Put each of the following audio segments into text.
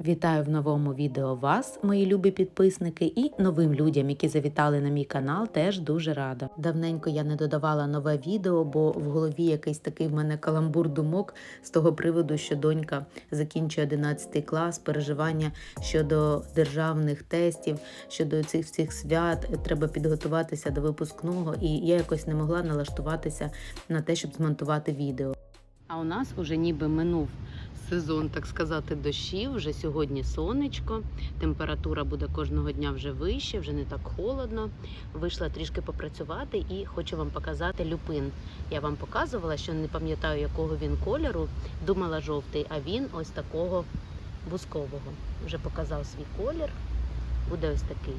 Вітаю в новому відео вас, мої любі підписники, і новим людям, які завітали на мій канал, теж дуже рада. Давненько я не додавала нове відео, бо в голові якийсь такий в мене каламбур думок з того приводу, що донька закінчує 11 клас, переживання щодо державних тестів, щодо цих всіх свят. Треба підготуватися до випускного, і я якось не могла налаштуватися на те, щоб змонтувати відео. А у нас уже ніби минув сезон, так сказати, дощів. Вже сьогодні сонечко, температура буде кожного дня вже вище, вже не так холодно. Вийшла трішки попрацювати і хочу вам показати люпин. Я вам показувала, що не пам'ятаю, якого він кольору. Думала жовтий, а він ось такого бускового. Вже показав свій колір. Буде ось такий.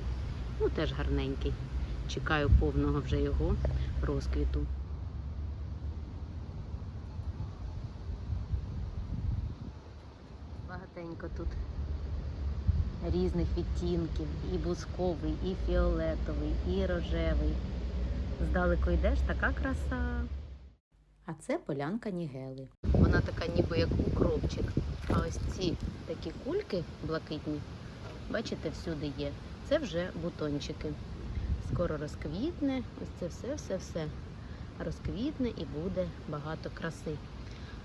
Ну, теж гарненький. Чекаю повного вже його розквіту. Багатенько тут різних відтінків, і бусковий, і фіолетовий, і рожевий. Здалеку йдеш така краса. А це полянка Нігели. Вона така ніби як укропчик. А ось ці такі кульки блакитні, бачите, всюди є. Це вже бутончики. Скоро розквітне, ось це все-все-все розквітне і буде багато краси.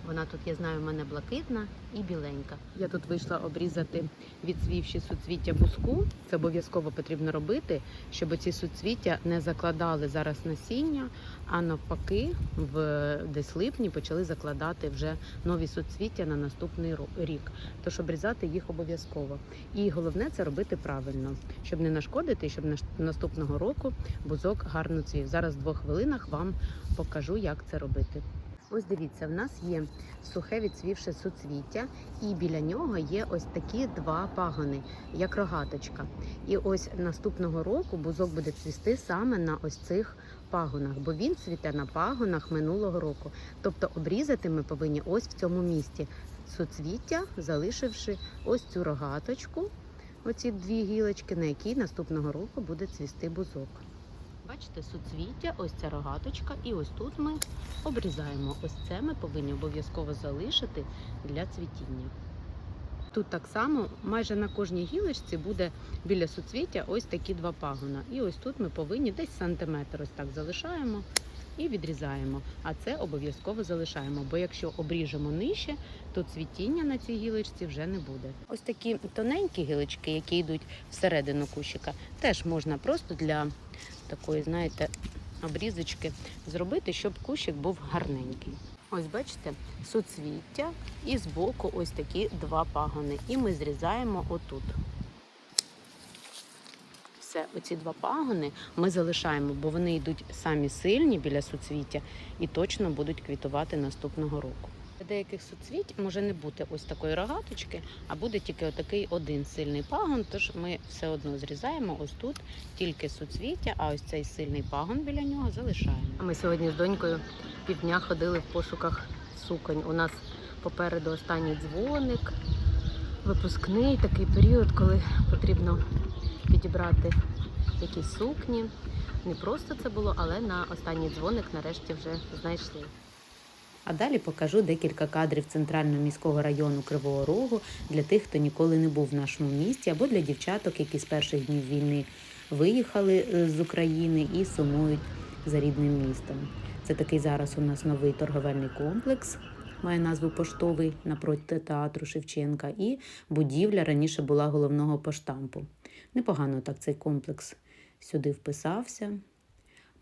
Вона тут, я знаю, в мене блакитна і біленька. Я тут вийшла обрізати відсвівші суцвіття буску. Це обов'язково потрібно робити, щоб ці суцвіття не закладали зараз насіння, а навпаки, в десь липні почали закладати вже нові суцвіття на наступний рік. Тож обрізати їх обов'язково. І головне це робити правильно, щоб не нашкодити, щоб наступного року бузок гарно цвів. Зараз в двох хвилинах вам покажу, як це робити. Ось дивіться, в нас є сухе відцвівше суцвіття, і біля нього є ось такі два пагони, як рогаточка. І ось наступного року бузок буде цвісти саме на ось цих пагонах, бо він цвіте на пагонах минулого року. Тобто обрізати ми повинні ось в цьому місці суцвіття, залишивши ось цю рогаточку, оці дві гілочки, на якій наступного року буде цвісти бузок. Бачите, суцвіття, ось ця рогаточка, і ось тут ми обрізаємо. Ось це ми повинні обов'язково залишити для цвітіння. Тут так само майже на кожній гілочці буде біля суцвіття ось такі два пагона. І ось тут ми повинні десь сантиметр ось так залишаємо і відрізаємо. А це обов'язково залишаємо, бо якщо обріжемо нижче, то цвітіння на цій гілочці вже не буде. Ось такі тоненькі гілочки, які йдуть всередину кущика, теж можна просто для такої, знаєте, обрізочки зробити, щоб кущик був гарненький. Ось бачите, суцвіття і збоку ось такі два пагони. І ми зрізаємо отут. Все, оці два пагони ми залишаємо, бо вони йдуть самі сильні біля суцвіття і точно будуть квітувати наступного року. Деяких суцвіть може не бути ось такої рогаточки, а буде тільки отакий один сильний пагон. Тож ми все одно зрізаємо ось тут тільки суцвіття, а ось цей сильний пагон біля нього залишаємо. А ми сьогодні з донькою півдня ходили в пошуках суконь. У нас попереду останній дзвоник, випускний такий період, коли потрібно підібрати якісь сукні. Не просто це було, але на останній дзвоник нарешті вже знайшли. А далі покажу декілька кадрів центрального міського району Кривого Рогу для тих, хто ніколи не був в нашому місті, або для дівчаток, які з перших днів війни виїхали е, з України і сумують за рідним містом. Це такий зараз у нас новий торговельний комплекс. Має назву поштовий напроти театру Шевченка, і будівля раніше була головного поштампу. Непогано так цей комплекс сюди вписався.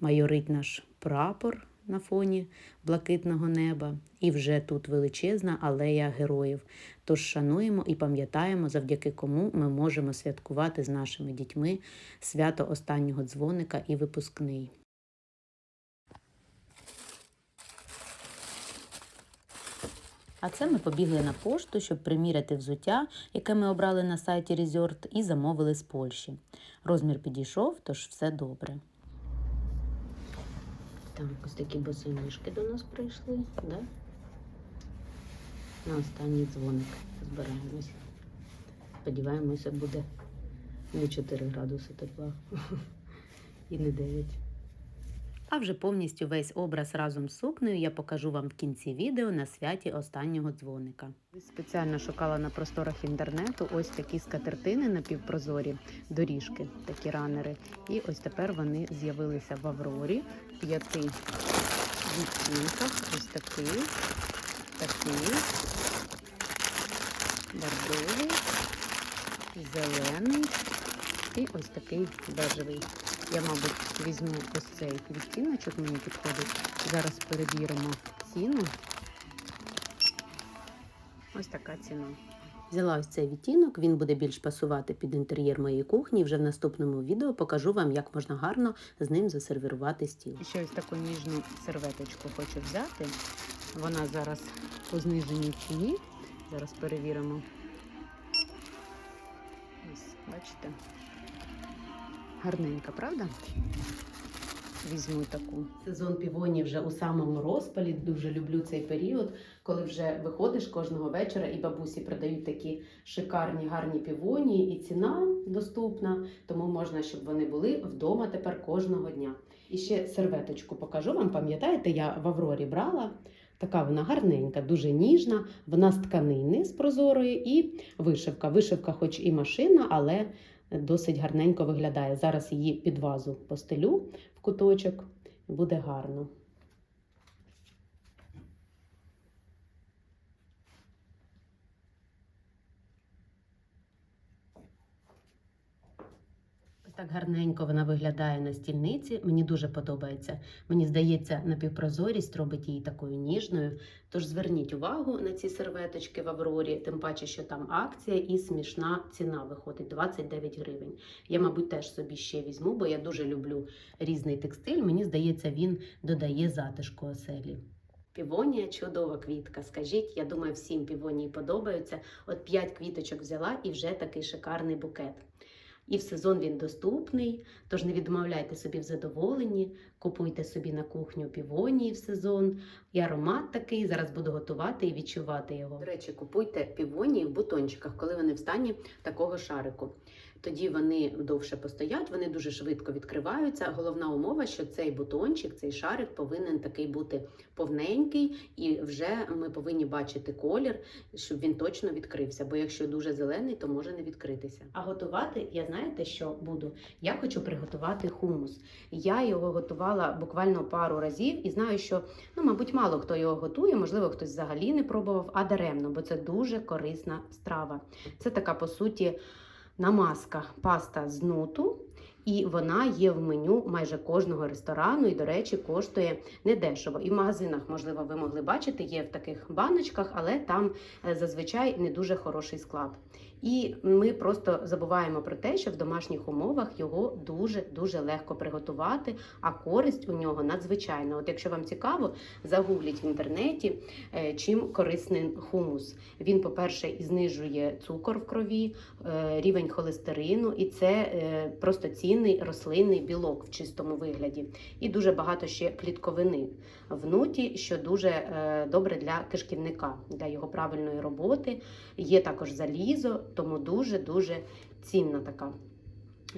Майорить наш прапор на фоні блакитного неба, і вже тут величезна алея героїв. Тож шануємо і пам'ятаємо, завдяки кому ми можемо святкувати з нашими дітьми свято останнього дзвоника і випускний. А це ми побігли на пошту, щоб приміряти взуття, яке ми обрали на сайті Resort, і замовили з Польщі. Розмір підійшов, тож все добре. Так, ось такі босоніжки до нас прийшли, да? На останній дзвоник збираємось. Сподіваємося, буде не 4 градуси тепла і не 9. А вже повністю весь образ разом з сукнею я покажу вам в кінці відео на святі останнього дзвоника. Спеціально шукала на просторах інтернету ось такі скатертини напівпрозорі, доріжки, такі ранери. І ось тепер вони з'явилися в Аврорі в п'яти відтінках. Ось такий, такий, бордовий, зелений і ось такий бежевий. Я, мабуть, візьму ось цей відтіночок, мені підходить. Зараз перевіримо ціну. Ось така ціна. Взяла ось цей відтінок, він буде більш пасувати під інтер'єр моєї кухні. Вже в наступному відео покажу вам, як можна гарно з ним засервірувати стіл. Ще ось таку ніжну серветочку хочу взяти. Вона зараз по зниженій ціні. Зараз перевіримо. Ось, бачите? Гарненька, правда? Візьму таку. Сезон півонів вже у самому розпалі. Дуже люблю цей період, коли вже виходиш кожного вечора, і бабусі продають такі шикарні, гарні півонії, і ціна доступна, тому можна, щоб вони були вдома тепер кожного дня. І ще серветочку покажу вам. Пам'ятаєте, я в Аврорі брала. Така вона гарненька, дуже ніжна, вона з тканини з прозорої і вишивка. Вишивка, хоч і машина, але досить гарненько виглядає. Зараз її під вазу постелю в куточок, буде гарно. Так гарненько вона виглядає на стільниці. Мені дуже подобається. Мені здається, напівпрозорість робить її такою ніжною. Тож зверніть увагу на ці серветочки в Аврорі, тим паче, що там акція і смішна ціна виходить 29 гривень. Я, мабуть, теж собі ще візьму, бо я дуже люблю різний текстиль. Мені здається, він додає затишку оселі. Півонія чудова квітка. Скажіть, я думаю, всім півонії подобаються. От 5 квіточок взяла і вже такий шикарний букет. І в сезон він доступний, тож не відмовляйте собі в задоволенні, купуйте собі на кухню півонії в сезон. І аромат такий, зараз буду готувати і відчувати його. До речі, купуйте півонії в бутончиках, коли вони в стані такого шарику. Тоді вони довше постоять, вони дуже швидко відкриваються. Головна умова, що цей бутончик, цей шарик повинен такий бути повненький, і вже ми повинні бачити колір, щоб він точно відкрився. Бо якщо дуже зелений, то може не відкритися. А готувати, я знаєте, що буду? Я хочу приготувати хумус. Я його готувала буквально пару разів і знаю, що ну, мабуть, мало хто його готує, можливо, хтось взагалі не пробував, а даремно, бо це дуже корисна страва. Це така по суті намазка паста з нуту, і вона є в меню майже кожного ресторану. І, до речі, коштує недешево. І в магазинах, можливо, ви могли бачити, є в таких баночках, але там е, зазвичай не дуже хороший склад. І ми просто забуваємо про те, що в домашніх умовах його дуже дуже легко приготувати, а користь у нього надзвичайна. От якщо вам цікаво, загугліть в інтернеті, е, чим корисний хумус. Він, по-перше, і знижує цукор в крові, е, рівень холестерину, і це просто цінний рослинний білок в чистому вигляді. І дуже багато ще клітковини в нуті, що дуже добре для кишківника, для його правильної роботи. Є також залізо, тому дуже-дуже цінна така.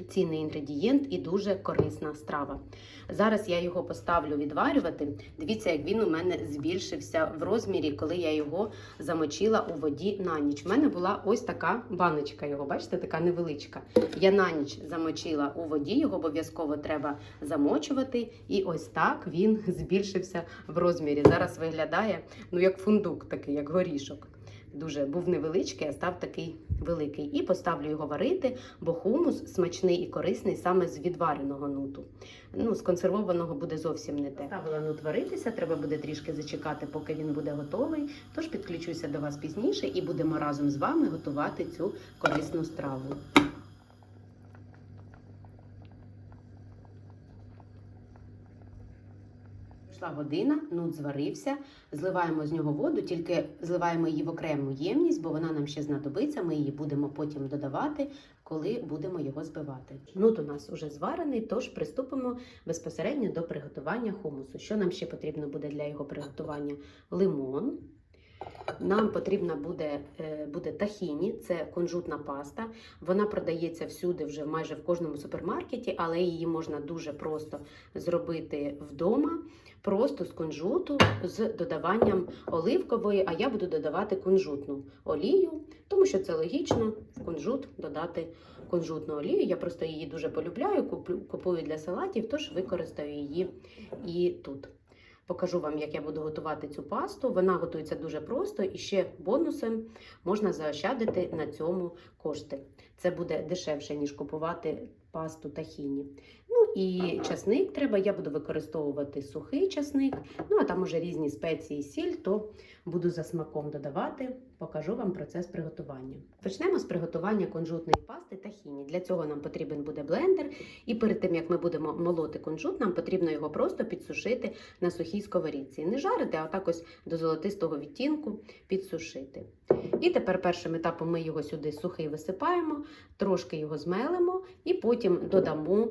Цінний інгредієнт і дуже корисна страва. Зараз я його поставлю відварювати. Дивіться, як він у мене збільшився в розмірі, коли я його замочила у воді на ніч. У мене була ось така баночка його, бачите, така невеличка. Я на ніч замочила у воді, його обов'язково треба замочувати. І ось так він збільшився в розмірі. Зараз виглядає ну, як фундук, такий, як горішок. Дуже був невеличкий, а став такий великий. І поставлю його варити, бо хумус смачний і корисний саме з відвареного нуту. Ну, з консервованого буде зовсім не те. Ставила нут варитися, треба буде трішки зачекати, поки він буде готовий. Тож підключуся до вас пізніше і будемо разом з вами готувати цю корисну страву. Пройшла година, нут зварився, зливаємо з нього воду, тільки зливаємо її в окрему ємність, бо вона нам ще знадобиться. Ми її будемо потім додавати, коли будемо його збивати. Нут у нас уже зварений, тож приступимо безпосередньо до приготування хумусу. Що нам ще потрібно буде для його приготування? Лимон, Нам потрібна буде, е, буде тахіні, це кунжутна паста. Вона продається всюди, вже майже в кожному супермаркеті, але її можна дуже просто зробити вдома, просто з кунжуту, з додаванням оливкової, а я буду додавати кунжутну олію, тому що це логічно в кунжут додати кунжутну олію. Я просто її дуже полюбляю, купую для салатів, тож використаю її і тут. Покажу вам, як я буду готувати цю пасту. Вона готується дуже просто і ще бонусом можна заощадити на цьому кошти. Це буде дешевше, ніж купувати пасту тахіні. Ну і часник треба. Я буду використовувати сухий часник. Ну а там уже різні спеції, сіль, то буду за смаком додавати. Покажу вам процес приготування. Почнемо з приготування кунжутної пасти тахіні. Для цього нам потрібен буде блендер. І перед тим як ми будемо молоти кунжут, нам потрібно його просто підсушити на сухій сковорідці. Не жарити, а так ось до золотистого відтінку підсушити. І тепер першим етапом ми його сюди сухий висипаємо, трошки його змелимо і потім додамо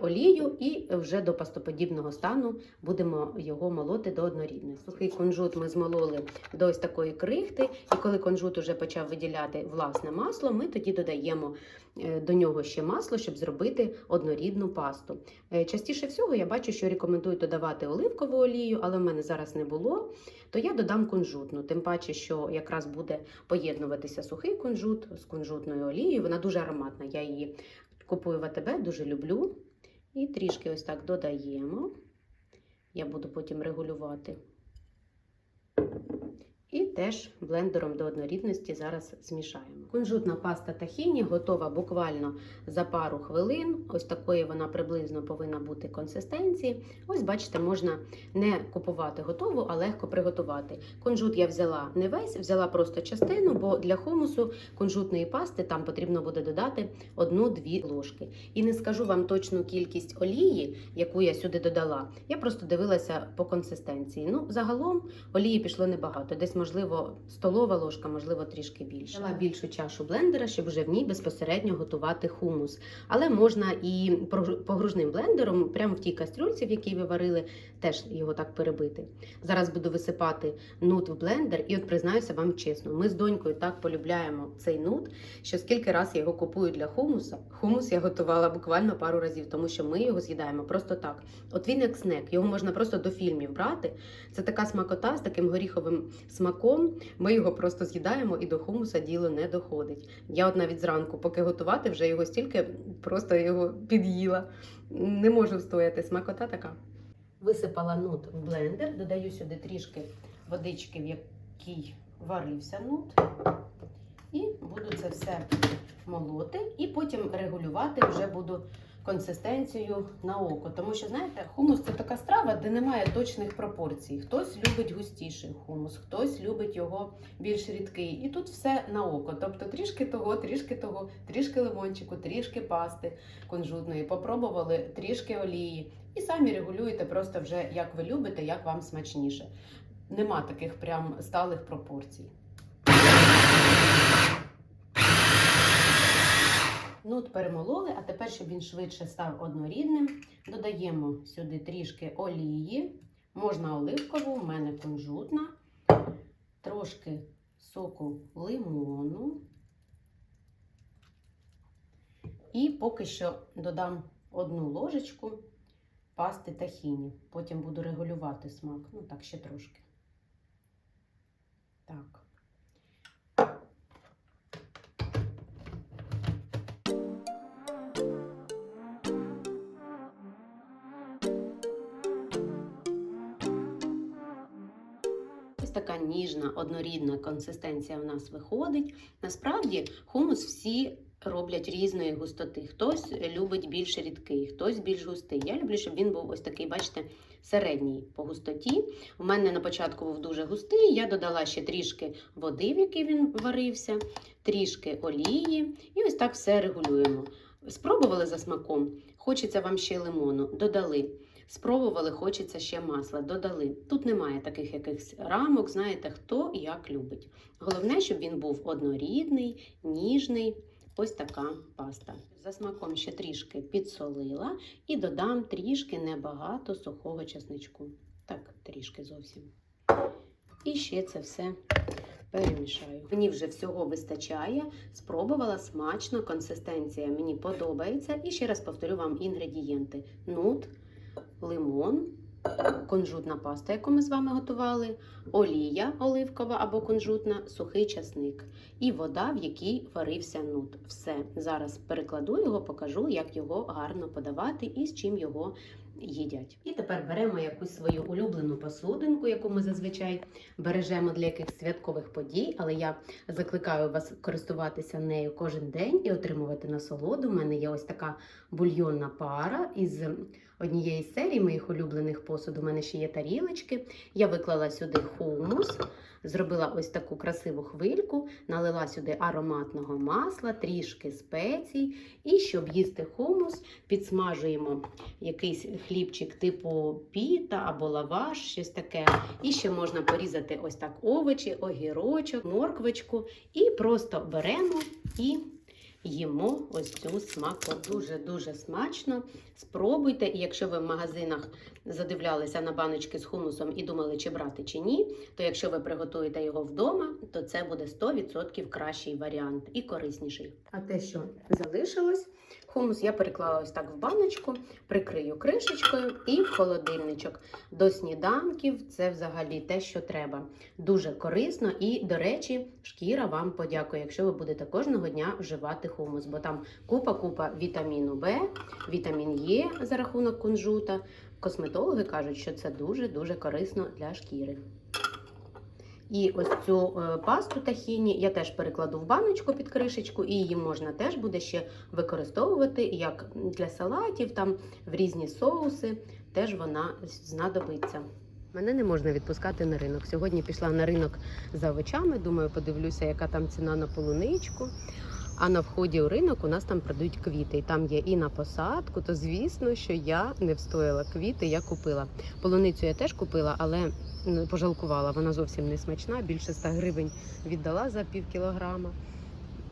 олію і вже до пастоподібного стану будемо його молоти до однорідності. Сухий кунжут ми змололи до ось такої крихти, і коли кунжут уже почав виділяти власне масло, ми тоді додаємо е, до нього ще масло, щоб зробити однорідну пасту. Е, Частіше всього я бачу, що рекомендують додавати оливкову олію, але в мене зараз не було. То я додам кунжутну, тим паче, що якраз буде поєднуватися сухий кунжут з кунжутною олією. Вона дуже ароматна. Я її купую в дуже люблю. І трішки ось так додаємо. Я буду потім регулювати. Теж блендером до однорідності зараз змішаємо. Кунжутна паста тахіні готова буквально за пару хвилин. Ось такої вона приблизно повинна бути консистенції. Ось, бачите, можна не купувати готову, а легко приготувати. Кунжут я взяла не весь, взяла просто частину, бо для хумусу кунжутної пасти там потрібно буде додати 1-2 ложки. І не скажу вам точну кількість олії, яку я сюди додала. Я просто дивилася по консистенції. Ну, загалом олії пішло небагато. Десь, можливо, столова ложка, можливо, трішки більше. Взяла більшу чашу блендера, щоб вже в ній безпосередньо готувати хумус. Але можна і погружним блендером, прямо в тій кастрюльці, в якій ви варили, теж його так перебити. Зараз буду висипати нут в блендер, і от признаюся вам чесно, ми з донькою так полюбляємо цей нут, що скільки раз я його купую для хумуса. Хумус я готувала буквально пару разів, тому що ми його з'їдаємо просто так. От він як снек, його можна просто до фільмів брати. Це така смакота з таким горіховим смаком. Ми його просто з'їдаємо і до хумуса діло не доходить. Я от навіть зранку, поки готувати, вже його стільки просто його під'їла. Не можу встояти. Смакота така. Висипала нут в блендер, додаю сюди трішки водички, в якій варився нут. І буду це все молоти. І потім регулювати вже буду консистенцію на око. Тому що, знаєте, хумус це така страва, де немає точних пропорцій. Хтось любить густіший хумус, хтось любить його більш рідкий. І тут все на око. Тобто трішки того, трішки того, трішки лимончику, трішки пасти кунжутної. Попробували трішки олії. І самі регулюєте просто вже як ви любите, як вам смачніше. Нема таких прям сталих пропорцій. Нут перемололи, а тепер, щоб він швидше став однорідним, додаємо сюди трішки олії, можна оливкову, у мене кунжутна, трошки соку лимону. І поки що додам одну ложечку пасти тахіні. Потім буду регулювати смак. Ну так, ще трошки. Так. Ось така ніжна, однорідна консистенція в нас виходить. Насправді хумус всі роблять різної густоти. Хтось любить більш рідкий, хтось більш густий. Я люблю, щоб він був ось такий, бачите, середній по густоті. У мене на початку був дуже густий. Я додала ще трішки води, в якій він варився, трішки олії, і ось так все регулюємо. Спробували за смаком, хочеться вам ще лимону, додали. Спробували, хочеться ще масла, додали. Тут немає таких якихось рамок, знаєте, хто як любить. Головне, щоб він був однорідний, ніжний. Ось така паста. За смаком ще трішки підсолила і додам трішки небагато сухого чесничку. Так, трішки зовсім. І ще це все перемішаю. Мені вже всього вистачає. Спробувала смачно, консистенція мені подобається. І ще раз повторю вам інгредієнти: нут, лимон, кунжутна паста, яку ми з вами готували, олія оливкова або кунжутна, сухий часник і вода, в якій варився нут. Все. Зараз перекладу його, покажу, як його гарно подавати і з чим його їдять. І тепер беремо якусь свою улюблену посудинку, яку ми зазвичай бережемо для якихось святкових подій, але я закликаю вас користуватися нею кожен день і отримувати насолоду. У мене є ось така бульйонна пара із однієї з серій моїх улюблених посуду. У мене ще є тарілочки. Я виклала сюди хумус, зробила ось таку красиву хвильку, налила сюди ароматного масла, трішки спецій. І щоб їсти хумус, підсмажуємо якийсь хлібчик типу піта або лаваш, щось таке. І ще можна порізати ось так овочі, огірочок, морквочку. І просто беремо і їмо ось цю смаку. Дуже-дуже смачно. Спробуйте, і якщо ви в магазинах задивлялися на баночки з хумусом і думали, чи брати чи ні, то якщо ви приготуєте його вдома, то це буде 100% кращий варіант і корисніший. А те, що залишилось, хумус я переклала ось так в баночку, прикрию кришечкою і в холодильничок. До сніданків це взагалі те, що треба. Дуже корисно і, до речі, шкіра вам подякує, якщо ви будете кожного дня вживати хумус, бо там купа-купа вітаміну Б, вітамін Е за рахунок кунжута. Косметологи кажуть, що це дуже-дуже корисно для шкіри. І ось цю е, пасту тахіні я теж перекладу в баночку під кришечку, і її можна теж буде ще використовувати як для салатів, там в різні соуси. Теж вона знадобиться. Мене не можна відпускати на ринок. Сьогодні пішла на ринок за овочами. Думаю, подивлюся, яка там ціна на полуничку. А на вході у ринок у нас там продають квіти. І там є і на посадку, то звісно, що я не встояла квіти, я купила. Полуницю я теж купила, але пожалкувала. Вона зовсім не смачна. Більше 100 гривень віддала за пів кілограма.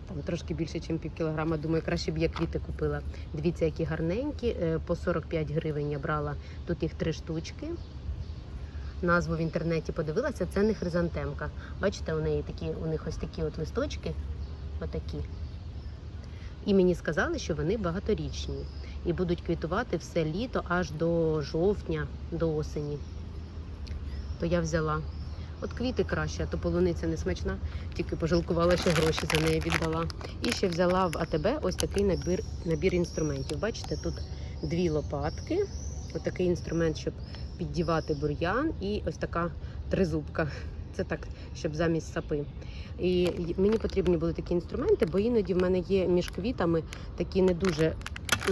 Там трошки більше, ніж пів кілограма. Думаю, краще б я квіти купила. Дивіться, які гарненькі. Е, По 45 гривень я брала. Тут їх три штучки. Назву в інтернеті подивилася, це не хризантемка. Бачите, у неї такі, у них ось такі от листочки. Отакі. І мені сказали, що вони багаторічні і будуть квітувати все літо аж до жовтня, до осені. То я взяла. От квіти краще, а то полуниця не смачна, тільки пожалкувала, що гроші за неї віддала. І ще взяла в АТБ ось такий набір, набір інструментів. Бачите, тут дві лопатки, отакий інструмент, щоб піддівати бур'ян, і ось така тризубка. Це так, щоб замість сапи. І мені потрібні були такі інструменти, бо іноді в мене є між квітами такі не дуже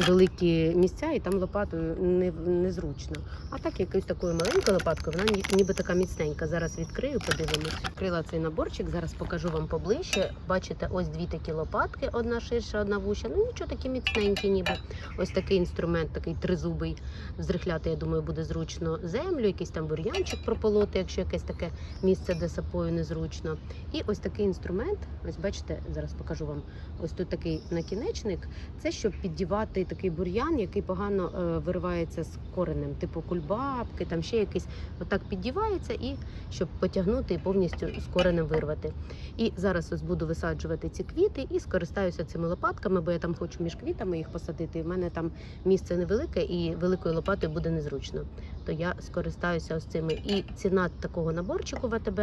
великі місця, і там лопатою не, незручно. А так якоюсь такою маленькою лопаткою, вона ні- ніби така міцненька. Зараз відкрию, подивимось. Відкрила цей наборчик, зараз покажу вам поближче. Бачите, ось дві такі лопатки, одна ширша, одна вуща. Ну нічого такі міцненькі, ніби. Ось такий інструмент, такий тризубий. Взрихляти, я думаю, буде зручно землю, якийсь там бур'янчик прополоти, якщо якесь таке місце, де сапою незручно. І ось такий інструмент, ось бачите, зараз покажу вам. Ось тут такий накінечник. Це щоб піддівати такий бур'ян, який погано е, виривається з коренем, типу кульбабки, там ще якийсь. Отак піддівається, і щоб потягнути і повністю з коренем вирвати. І зараз ось буду висаджувати ці квіти і скористаюся цими лопатками, бо я там хочу між квітами їх посадити. В мене там місце невелике і великою лопатою буде незручно. То я скористаюся ось цими. І ціна такого наборчику в АТБ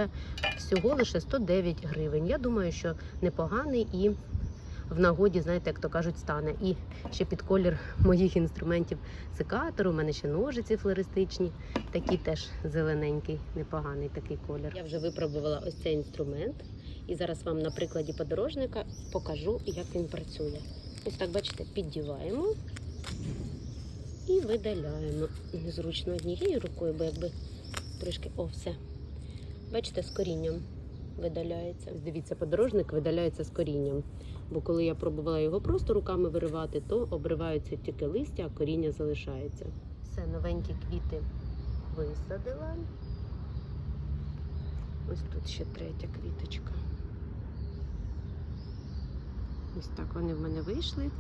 всього лише 109 гривень. Я думаю, що непоганий і в нагоді, знаєте, як то кажуть, стане. І ще під колір моїх інструментів секатору. У мене ще ножиці флористичні, такі теж зелененький, непоганий такий колір. Я вже випробувала ось цей інструмент, і зараз вам на прикладі подорожника покажу, як він працює. Ось так, бачите, піддіваємо і видаляємо. Незручно однією рукою, бо якби трішки о, все. Бачите, з корінням видаляється. Дивіться, подорожник видаляється з корінням. Бо коли я пробувала його просто руками виривати, то обриваються тільки листя, а коріння залишається. Все, новенькі квіти висадила. Ось тут ще третя квіточка. Ось так вони в мене вийшли.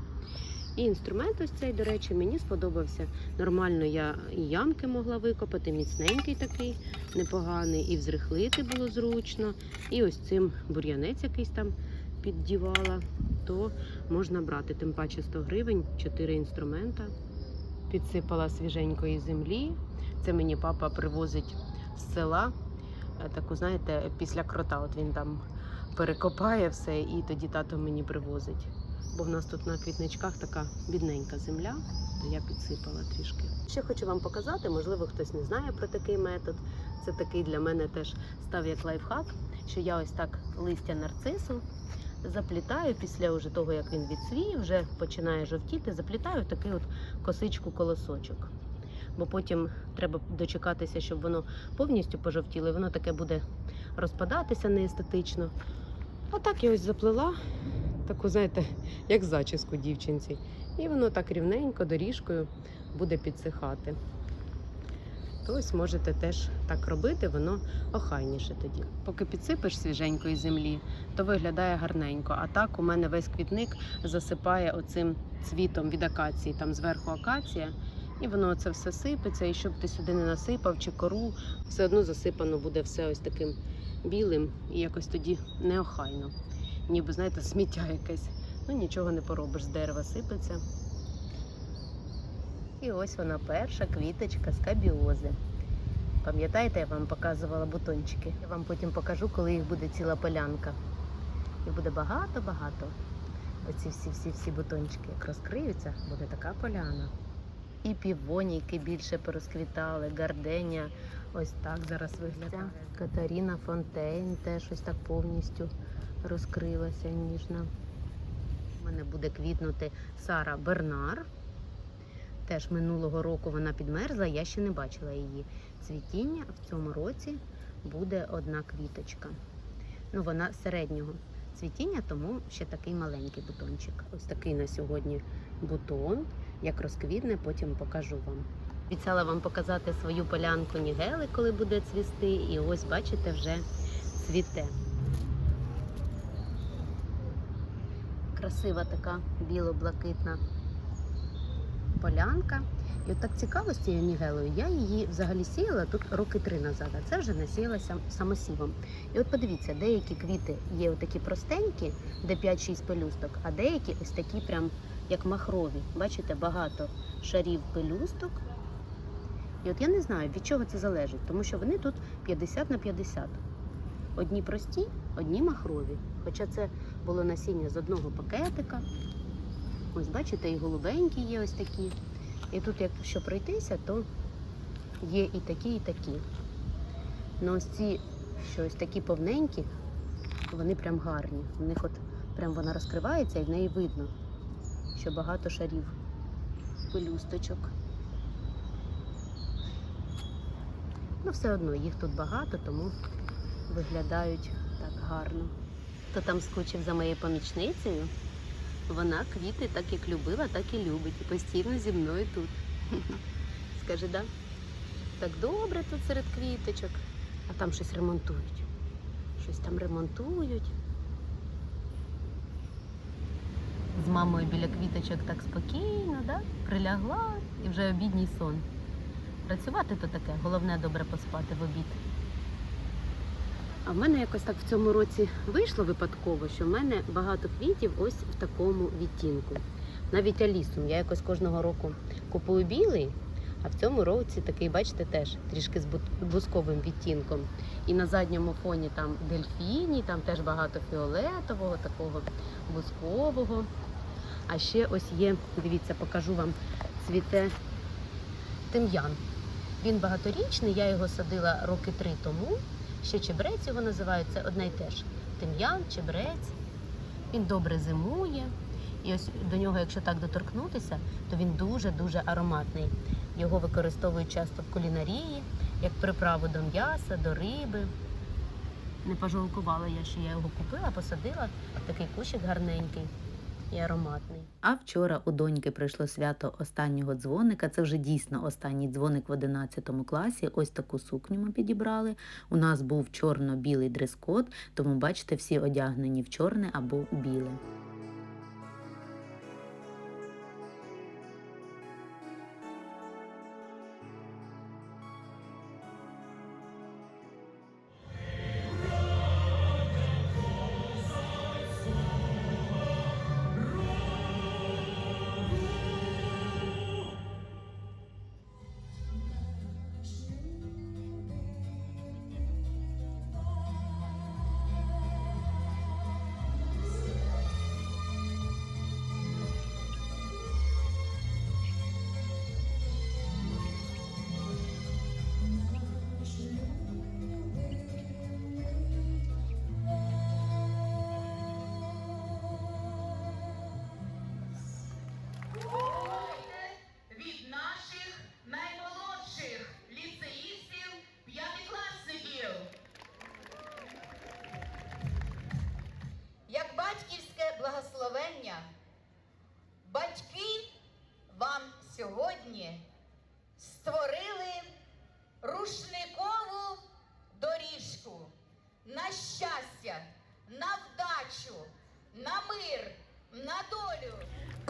І інструмент ось цей, до речі, мені сподобався. Нормально я і ямки могла викопати, міцненький такий, непоганий, і взрихлити було зручно. І ось цим бур'янець якийсь там піддівала, то можна брати. Тим паче 100 гривень, 4 інструмента. Підсипала свіженької землі. Це мені папа привозить з села. е, Таку, знаєте, після крота. От він там перекопає все, і тоді тато мені привозить. Бо в нас тут на квітничках така бідненька земля, то я підсипала трішки. Ще хочу вам показати, можливо, хтось не знає про такий метод. Це такий для мене теж став як лайфхак, що я ось так листя нарцису заплітаю після уже того, як він відсвів, вже починає жовтіти, заплітаю такий от косичку колосочок. Бо потім треба дочекатися, щоб воно повністю пожовтіло, і воно таке буде розпадатися неестетично. Отак я ось заплела, таку, знаєте, як зачіску дівчинці. І воно так рівненько доріжкою буде підсихати. То ось можете теж так робити, воно охайніше тоді. Поки підсипеш свіженької землі, то виглядає гарненько. А так у мене весь квітник засипає оцим цвітом від акації, там зверху акація. І воно це все сипеться, і щоб ти сюди не насипав чи кору, все одно засипано буде все ось таким білим і якось тоді неохайно. Ніби, знаєте, сміття якесь. Ну нічого не поробиш, з дерева сипеться. І ось вона перша квіточка з кабіози. Пам'ятаєте, я вам показувала бутончики? Я вам потім покажу, коли їх буде ціла полянка. І буде багато-багато. Оці всі-всі-всі бутончики, як розкриються, буде така поляна. І півонійки більше порозквітали, гарденія ось так зараз виглядає. Катаріна Фонтейн теж ось так повністю розкрилася ніжно. У мене буде квітнути Сара Бернар. Теж минулого року вона підмерзла, я ще не бачила її цвітіння. В цьому році буде одна квіточка. Ну, вона середнього цвітіння, тому ще такий маленький бутончик. Ось такий на сьогодні бутон. Як розквітне, потім покажу вам. Обіцяла вам показати свою полянку Нігели, коли буде цвісти. І ось, бачите, вже цвіте. Красива така біло-блакитна полянка. І от так цікаво з цією нігелою. Я її взагалі сіяла тут роки три назад, а це вже насіялася самосівом. І от подивіться, деякі квіти є такі простенькі, де 5-6 пелюсток, а деякі ось такі, прям як махрові. Бачите, багато шарів пелюсток. І от я не знаю, від чого це залежить, тому що вони тут 50 на 50. Одні прості, одні махрові. Хоча це було насіння з одного пакетика. Ось бачите, і голубенькі є ось такі. І тут, якщо пройтися, то є і такі, і такі. Ну ось ці, що ось такі повненькі, вони прям гарні. У них от прям вона розкривається і в неї видно, що багато шарів пелюсточок. Ну, все одно їх тут багато, тому виглядають так гарно. Хто там скучив за моєю помічницею? Вона квіти так як любила, так і любить. І постійно зі мною тут. Скажи, да? Так добре тут серед квіточок. А там щось ремонтують. Щось там ремонтують. З мамою біля квіточок так спокійно, да? прилягла і вже обідній сон. Працювати то таке, головне добре поспати в обід. А в мене якось так в цьому році вийшло випадково, що в мене багато квітів ось в такому відтінку. Навіть алісум. Я якось кожного року купую білий, а в цьому році такий, бачите, теж трішки з бу- бусковим відтінком. І на задньому фоні там дельфіні, там теж багато фіолетового, такого бускового. А ще ось є, дивіться, покажу вам, цвіте тим'ян. Він багаторічний, я його садила роки три тому. Ще чебрець його називають, це одне й те ж. Тим'ян, чебрець. Він добре зимує. І ось до нього, якщо так доторкнутися, то він дуже-дуже ароматний. Його використовують часто в кулінарії, як приправу до м'яса, до риби. Не пожалкувала я, що я його купила, посадила. Такий кущик гарненький і ароматний. А вчора у доньки пройшло свято останнього дзвоника. Це вже дійсно останній дзвоник в 11 класі. Ось таку сукню ми підібрали. У нас був чорно-білий дрес-код, тому бачите, всі одягнені в чорне або біле.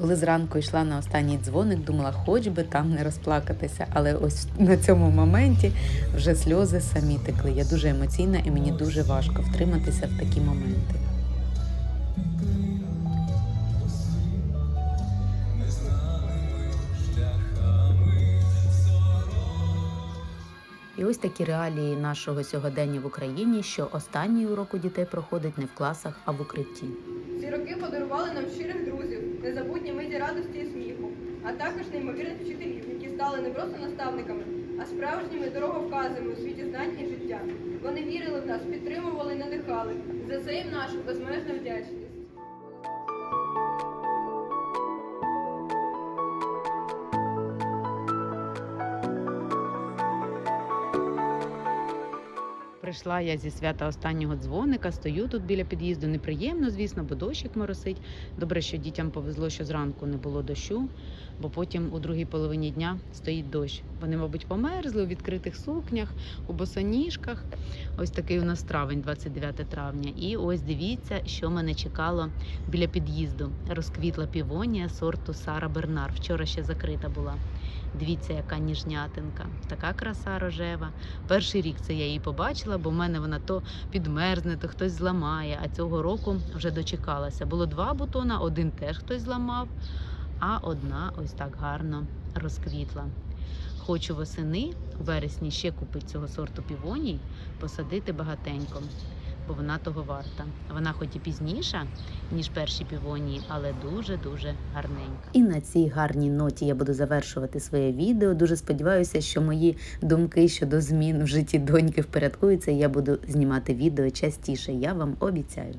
Коли зранку йшла на останній дзвоник, думала, хоч би там не розплакатися. Але ось на цьому моменті вже сльози самі текли. Я дуже емоційна і мені дуже важко втриматися в такі моменти. І ось такі реалії нашого сьогодення в Україні, що останній урок у дітей проходить не в класах, а в укритті. Ці роки подарували нам щирих друзів, незабутні миті радості і сміху, а також неймовірних вчителів, які стали не просто наставниками, а справжніми дороговказами у світі знань і життя. Вони вірили в нас, підтримували надихали. За це їм наша безмежна вдячність. Прийшла я зі свята останнього дзвоника, стою тут біля під'їзду. Неприємно, звісно, бо дощик моросить. Добре, що дітям повезло, що зранку не було дощу, бо потім у другій половині дня стоїть дощ. Вони, мабуть, померзли у відкритих сукнях, у босоніжках. Ось такий у нас травень, 29 травня. І ось дивіться, що мене чекало біля під'їзду. Розквітла півонія сорту Сара Бернар. Вчора ще закрита була. Дивіться, яка ніжнятинка, така краса рожева. Перший рік це я її побачила, бо в мене вона то підмерзне, то хтось зламає. А цього року вже дочекалася. Було два бутона, один теж хтось зламав, а одна ось так гарно розквітла. Хочу восени у вересні ще купити цього сорту півоній, посадити багатенько, бо вона того варта. Вона хоч і пізніша, ніж перші півонії, але дуже-дуже гарненька. І на цій гарній ноті я буду завершувати своє відео. Дуже сподіваюся, що мої думки щодо змін в житті доньки впорядкуються. Я буду знімати відео частіше. Я вам обіцяю.